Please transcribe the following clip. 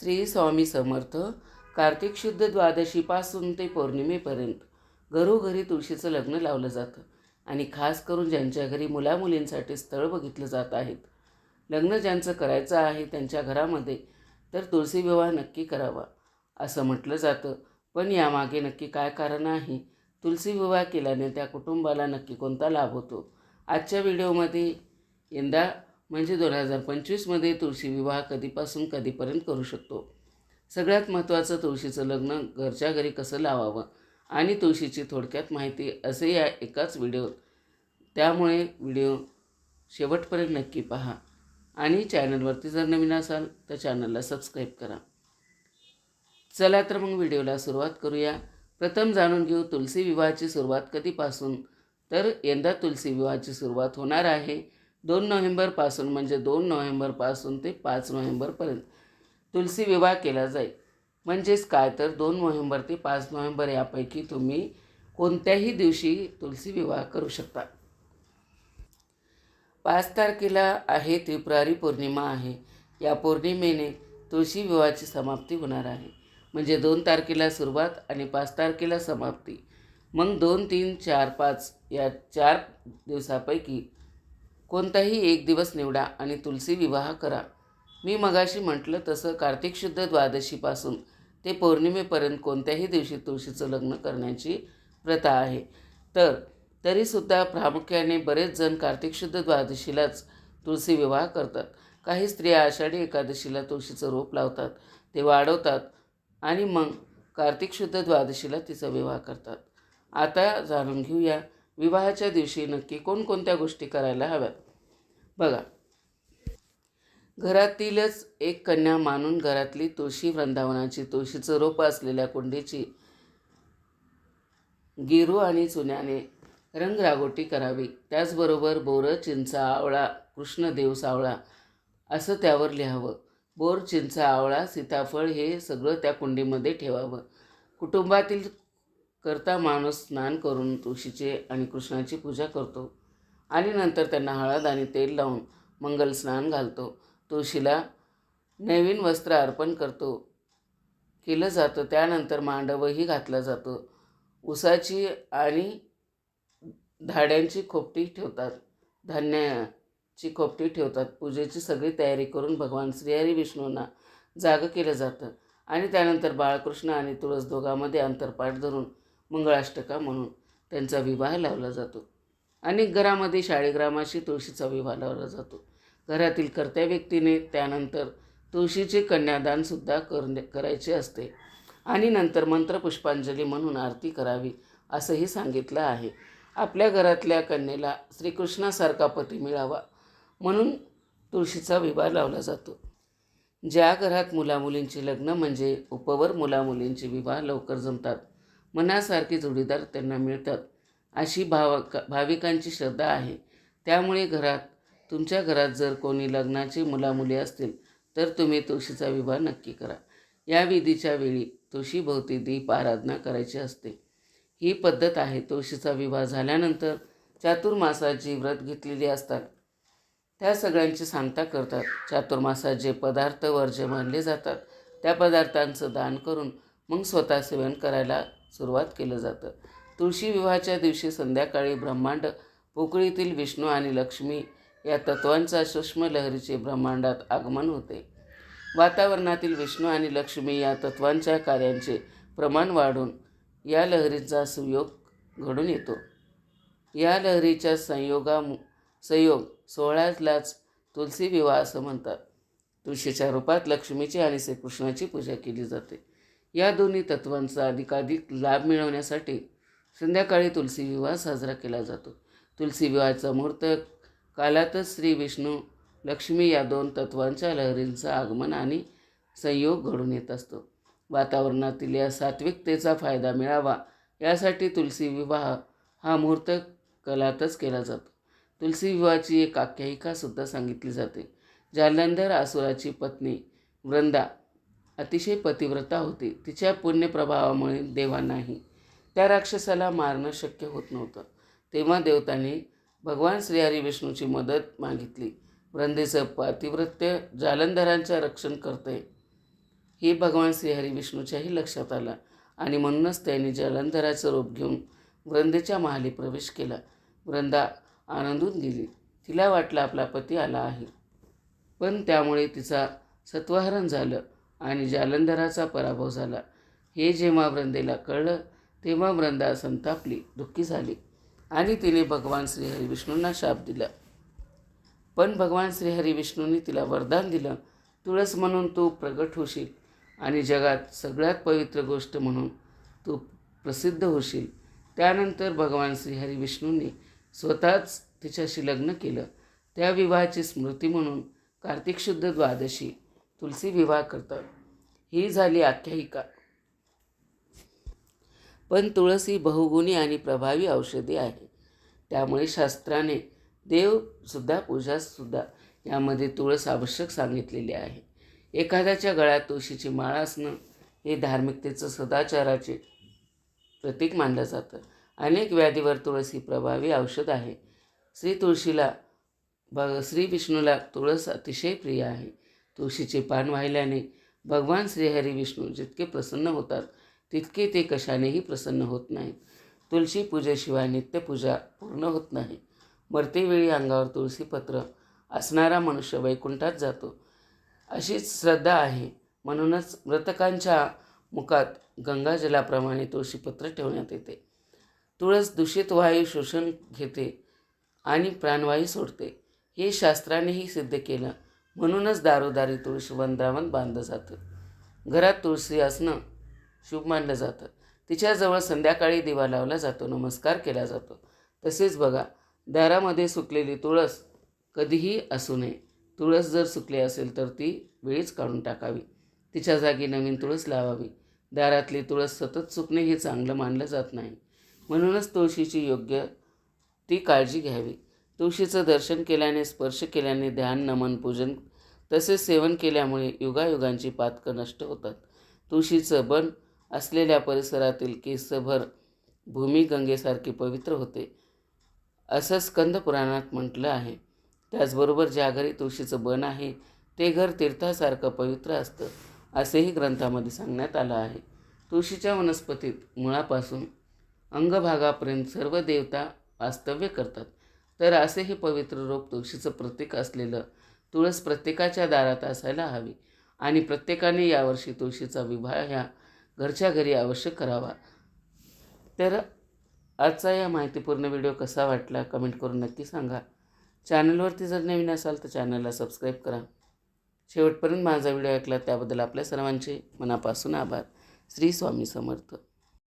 श्री स्वामी समर्थ कार्तिक शुद्ध द्वादशीपासून ते पौर्णिमेपर्यंत घरोघरी तुळशीचं लग्न लावलं जातं आणि खास करून ज्यांच्या घरी मुलामुलींसाठी स्थळ बघितलं जात आहेत. लग्न ज्यांचं करायचं आहे त्यांच्या घरामध्ये तर तुळशी विवाह नक्की करावा असं म्हटलं जातं. पण यामागे नक्की काय कारण आहे? तुलसी विवाह केल्याने त्या कुटुंबाला नक्की कोणता लाभ होतो? आजच्या व्हिडिओमध्ये यंदा म्हणजे दोन हजार पंचवीसमध्ये तुळशी विवाह कधीपासून कधीपर्यंत करू शकतो? सगळ्यात महत्त्वाचं तुळशीचं लग्न घरच्या घरी कसं लावावं आणि तुळशीची थोडक्यात माहिती असे या एकाच व्हिडिओ त्यामुळे व्हिडिओ शेवटपर्यंत नक्की पहा. आणि चॅनलवरती जर नवीन असाल तर चॅनलला सबस्क्राईब करा. चला तर मग व्हिडिओला सुरुवात करूया. प्रथम जाणून घेऊ तुलसी विवाहाची सुरुवात कधीपासून. तर यंदा तुलसी विवाहाची सुरुवात होणार आहे. दोन नोव्हेंबरपासून म्हणजे दोन नोव्हेंबरपासून ते पाच नोव्हेंबरपर्यंत तुलसी विवाह केला जाईल. म्हणजेच काय? तर दोन नोव्हेंबर ते पाच नोव्हेंबर यापैकी तुम्ही कोणत्याही दिवशी तुलसी विवाह करू शकता. पाच तारखेला आहे त्रिपुरारी पौर्णिमा आहे. या पौर्णिमेने तुळशी विवाहाची समाप्ती होणार आहे. म्हणजे दोन तारखेला सुरुवात आणि पाच तारखेला समाप्ती. मग दोन तीन चार पाच या चार दिवसापैकी कोणताही एक दिवस निवडा आणि तुलसी विवाह करा. मी मगाशी म्हटलं तसं कार्तिक शुद्ध द्वादशीपासून ते पौर्णिमेपर्यंत कोणत्याही दिवशी तुळशीचं लग्न करण्याची प्रथा आहे. तर तरीसुद्धा प्रामुख्याने बरेच जण कार्तिक शुद्ध द्वादशीलाच तुळशी विवाह करतात. काही स्त्रिया आषाढी एकादशीला तुळशीचं रोप लावतात ते वाढवतात आणि मग कार्तिक शुद्ध द्वादशीला तिचा विवाह करतात. आता जाणून घेऊया विवाहाच्या दिवशी नक्की कोणकोणत्या गोष्टी करायला हव्यात? बघा. घरातीलच एक कन्या मानून घरातली तुळशी वृंदावनाची तुळशीचं रोप असलेल्या कुंडीची गिरू आणि चुन्याने रंगरागोटी करावी. त्याचबरोबर बोरं चिंचा आवळा कृष्णदेव सावळा असं त्यावर लिहावं. बोर चिंचा आवळा सीताफळ हे सगळं त्या कुंडीमध्ये ठेवावं. कुटुंबातील करता माणूस स्नान करून तुळशीचे आणि कृष्णाची पूजा करतो. आणि नंतर त्यांना हळद आणि तेल लावून मंगल स्नान घालतो. तुळशीला नवीन वस्त्र अर्पण करतो. केलं जातं. त्यानंतर मांडवही घातलं जातं. उसाची आणि धाड्यांची खोपटी ठेवतात. धान्याची खोपटी ठेवतात. पूजेची सगळी तयारी करून भगवान श्रीहरी विष्णूंना जागं केलं जातं. आणि त्यानंतर बाळकृष्ण आणि तुळस दोघांमध्ये अंतरपाठ धरून मंगळाष्टका म्हणून त्यांचा विवाह लावला जातो. अनेक घरामध्ये शाळेग्रामाशी तुळशीचा विवाह लावला जातो. घरातील कर्त्या व्यक्तीने त्यानंतर तुळशीचे कन्यादानसुद्धा कर करायचे असते. आणि नंतर मंत्रपुष्पांजली म्हणून आरती करावी असंही सांगितलं आहे. आपल्या घरातल्या कन्येला श्रीकृष्णासारखा पती मिळावा म्हणून तुळशीचा विवाह लावला जातो. ज्या घरात मुलामुलींची लग्न म्हणजे उपवर मुलामुलींचे विवाह लवकर जमतात मनासारखे जोडीदार त्यांना मिळतात. अशी भाव भाविकांची श्रद्धा आहे. त्यामुळे घरात तुमच्या घरात जर कोणी लग्नाची मुलामुली असतील तर तुम्ही तुळशीचा विवाह नक्की करा. या विधीच्या वेळी तुळशीभोवती दीप आराधना करायची असते. ही पद्धत आहे. तुळशीचा विवाह झाल्यानंतर चातुर्मासाची व्रत घेतलेली असतात. त्या सगळ्यांची सांगता करतात. चातुर्मासात जे पदार्थ वर्ज्य मानले जातात त्या पदार्थांचं दान करून मग स्वतः सेवन करायला सुरुवात केलं जातं. तुळशी विवाहाच्या दिवशी संध्याकाळी ब्रह्मांड पोकळीतील विष्णू आणि लक्ष्मी या तत्वांचा सूक्ष्म लहरीचे ब्रह्मांडात आगमन होते. वातावरणातील विष्णू आणि लक्ष्मी या तत्वांच्या कार्यांचे प्रमाण वाढून या लहरीचा सुयोग घडून येतो. या लहरीच्या संयोगा संयोग सोहळ्यालाच तुलसी विवाह असं म्हणतात. तुळशीच्या रूपात लक्ष्मीची आणि श्रीकृष्णाची पूजा केली जाते. या दोन्ही तत्वांचा अधिकाधिक लाभ मिळवण्यासाठी संध्याकाळी तुलसी विवाह साजरा केला जातो. तुलसी विवाहाचा मुहूर्त कालातच श्री विष्णू लक्ष्मी या दोन तत्वांच्या लहरींचं आगमन आणि संयोग घडून येत असतो. वातावरणातील या सात्विकतेचा फायदा मिळावा यासाठी तुलसी विवाह हा मुहूर्त कलातच केला जातो. तुलसी विवाहाची एक आख्यायिकासुद्धा सांगितली जाते. जालंधर आसुराची पत्नी वृंदा अतिशय पतिव्रता होती. तिच्या पुण्यप्रभावामुळे देवांनाही त्या राक्षसाला मारणं शक्य होत नव्हतं. तेव्हा देवतांनी भगवान श्रीहरी विष्णूची मदत मागितली. वृंदेचं पातिव्रत्य जालंधरांचं रक्षण करते हे भगवान श्रीहरी विष्णूच्याही लक्षात आलं आणि म्हणूनच त्यांनी जलंधराचं रूप घेऊन वृंदेच्या महाली प्रवेश केला. वृंदा आनंदून गेली. तिला वाटलं आपला पती आला आहे. पण त्यामुळे तिचा सत्वहरण झालं. आणि जालंधराचा पराभव झाला. हे जेव्हा वृंदेला कळलं तेव्हा वृंदा संतापली दुःखी झाली आणि तिने भगवान श्रीहरी विष्णूंना शाप दिला. पण भगवान श्रीहरी विष्णूंनी तिला वरदान दिलं तुळस म्हणून तू प्रगट होशील आणि जगात सगळ्यात पवित्र गोष्ट म्हणून तू प्रसिद्ध होशील. त्यानंतर भगवान श्रीहरी विष्णूंनी स्वतःच तिच्याशी लग्न केलं. त्या विवाहाची स्मृती म्हणून कार्तिक शुद्ध द्वादशी तुलसी विवाह करतात. ही झाली आख्यायिका. पण तुळस ही बहुगुणी आणि प्रभावी औषधी आहे. त्यामुळे शास्त्राने देवसुद्धा पूजासुद्धा यामध्ये तुळस आवश्यक सांगितलेली आहे. एखाद्याच्या गळ्यात तुळशीची माळ असणं हे धार्मिकतेचं सदाचाराचे प्रतीक मानलं जातं. अनेक व्याधीवर तुळस ही प्रभावी औषध आहे. श्री तुळशीला भग श्री विष्णूला तुळस अतिशय प्रिय आहे. तुळशीचे पान वाहिल्याने भगवान श्रीहरी विष्णू जितके प्रसन्न होतात तितके ते कशानेही प्रसन्न होत नाहीत. तुळशी पूजेशिवाय नित्यपूजा पूर्ण होत नाही. मरतेवेळी अंगावर तुळशीपत्र असणारा मनुष्य वैकुंठात जातो. अशीच श्रद्धा आहे. म्हणूनच मृतकांच्या मुखात गंगाजलाप्रमाणे तुळशीपत्र ठेवण्यात येते. तुळस दूषित वायू शोषण घेते आणि प्राणवायू सोडते. हे शास्त्रानेही सिद्ध केलं. म्हणूनच दारोदारी तुळशी वंदावन बांधलं जातं. घरात तुळशी असणं शुभ मानलं जातं. तिच्याजवळ संध्याकाळी दिवा लावला जातो नमस्कार केला जातो. तसेच बघा दारामध्ये सुकलेली तुळस कधीही असू नये. तुळस जर सुकली असेल तर ती वेळीच काढून टाकावी. तिच्या जागी नवीन तुळस लावावी. दारातली तुळस सतत सुकणे हे चांगलं मानलं जात नाही. म्हणूनच तुळशीची योग्य ती काळजी घ्यावी. तुळशीचं दर्शन केल्याने स्पर्श केल्याने ध्यान नमन पूजन तसेच सेवन केल्यामुळे युगायुगांची पातकं नष्ट होतात. तुळशीचं बन असलेल्या परिसरातील केसभर भूमी गंगेसारखी पवित्र होते असं स्कंद पुराणात म्हटलं आहे. त्याचबरोबर ज्या घरी तुळशीचं बन आहे ते घर तीर्थासारखं पवित्र असतं असेही ग्रंथामध्ये सांगण्यात आलं आहे. तुळशीच्या वनस्पतीत मुळापासून अंगभागापर्यंत सर्व देवता वास्तव्य करतात. तर असे हे पवित्र रोप तुळशीचं प्रतीक असलेलं तुळस प्रत्येकाच्या दारात असायला हवी आणि प्रत्येकाने यावर्षी तुळशीचा विवाह ह्या घरच्या घरी अवश्य करावा. तर आजचा या माहितीपूर्ण व्हिडिओ कसा वाटला कमेंट करून नक्की सांगा. चॅनलवरती जर नवीन असाल तर चॅनलला सबस्क्राईब करा. शेवटपर्यंत माझा व्हिडिओ ऐकला त्याबद्दल आपल्या सर्वांचे मनापासून आभार. श्री स्वामी समर्थ.